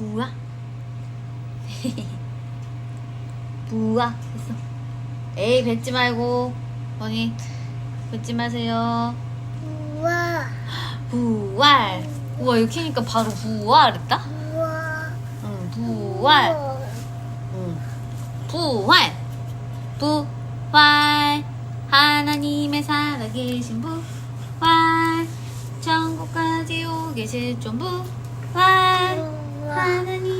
부아 부아 됐어. 에이 뱉지 말고. 언니 뱉지 마세요. 우와 부활. 우와 이렇게 하니까 바로 부활 했다? 우와 응 부활. 응. 부활. 부활. 하나님의 살아계신 부활. 천국까지 오 계실 좀 부활 하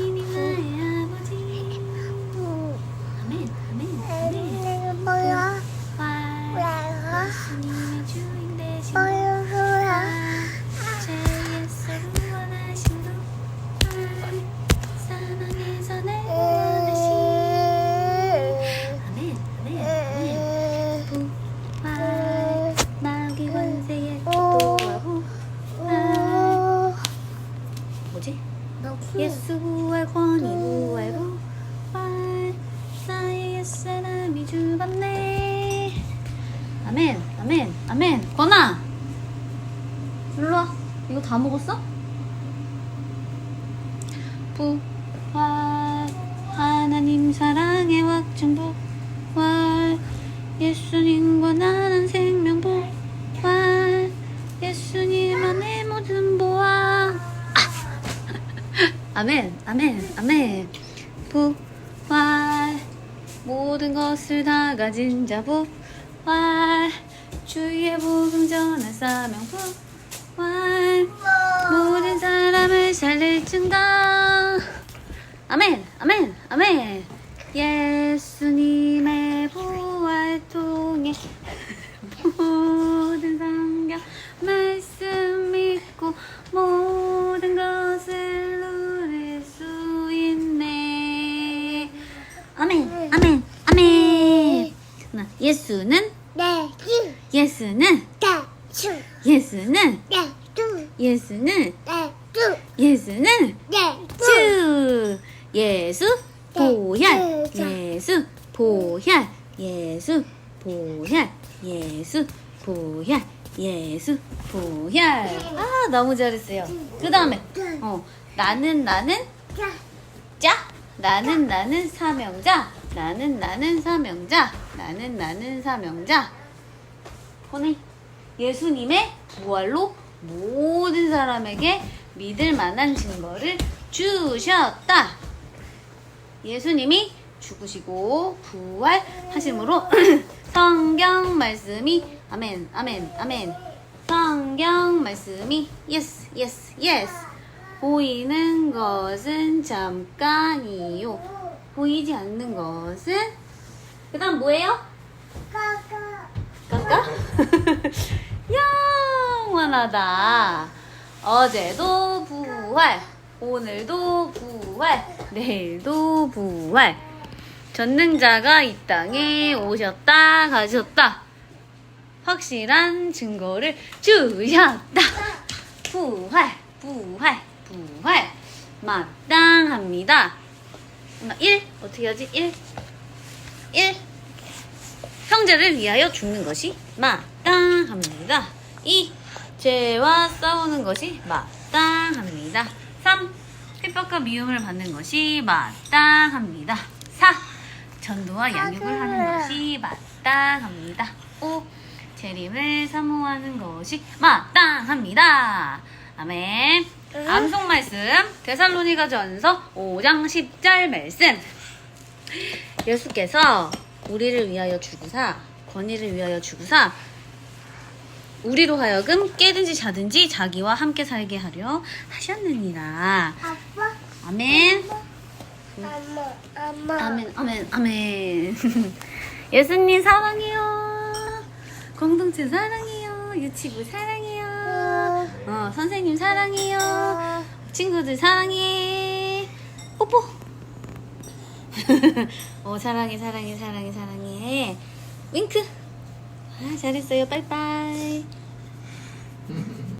아멘 아멘 아멘. 권아! 일로와 이거 다 먹었어? 부활 하나님 사랑 아멘, 아멘, 아멘. 부활. 모든 것을 다 가진 자 부활. 주의 복음 전할 사명 부활. 모든 사람을 살릴 증가. 아멘, 아멘, 아멘. 예수님 예수는? 내주 예수는? 내주 예수는? 내주 예수는? 내주 예수는? 내주 주. 예수? 보혈. 예수? 보혈. 예수? 보혈. 예수? 보혈. 예수? 보혈. 아 너무 잘했어요. 그 다음에 어 나는 나는? 자 나는 나는 사명자 나는 나는 사명자 나는 나는 사명자. 오늘 예수님의 부활로 모든 사람에게 믿을 만한 증거를 주셨다. 예수님이 죽으시고 부활하심으로 성경 말씀이 아멘 아멘 아멘. 성경 말씀이 예스 예스 예스 보이는 것은 잠깐이요 보이지 않는 것은 그 다음 뭐예요? 까까 까까? 영원하다. 어제도 부활, 오늘도 부활, 내일도 부활. 전능자가 이 땅에 오셨다, 가셨다. 확실한 증거를 주셨다. 부활, 부활, 부활. 마땅합니다. 1. 어떻게 하지? 1. 1. 형제를 위하여 죽는 것이 마땅합니다. 2. 죄와 싸우는 것이 마땅합니다. 3. 핍박과 미움을 받는 것이 마땅합니다. 4. 전도와 양육을 하는 것이 마땅합니다. 5. 재림을 사모하는 것이 마땅합니다. 아멘. 암송 말씀 데살로니가 전서 5장 10절 말씀. 예수께서 우리를 위하여 죽으사 권위를 위하여 죽으사 우리로 하여금 깨든지 자든지 자기와 함께 살게 하려 하셨느니라. 아빠? 아멘. 엄마 엄마. 아멘 아멘 아멘. 예수님 사랑해요. 공동체 사랑해요. 유치부 사랑해요 어 선생님 사랑해요. 친구들 사랑해. 뽀뽀. 어 사랑해 사랑해 사랑해 사랑해. 윙크. 아 잘했어요. 빠이빠이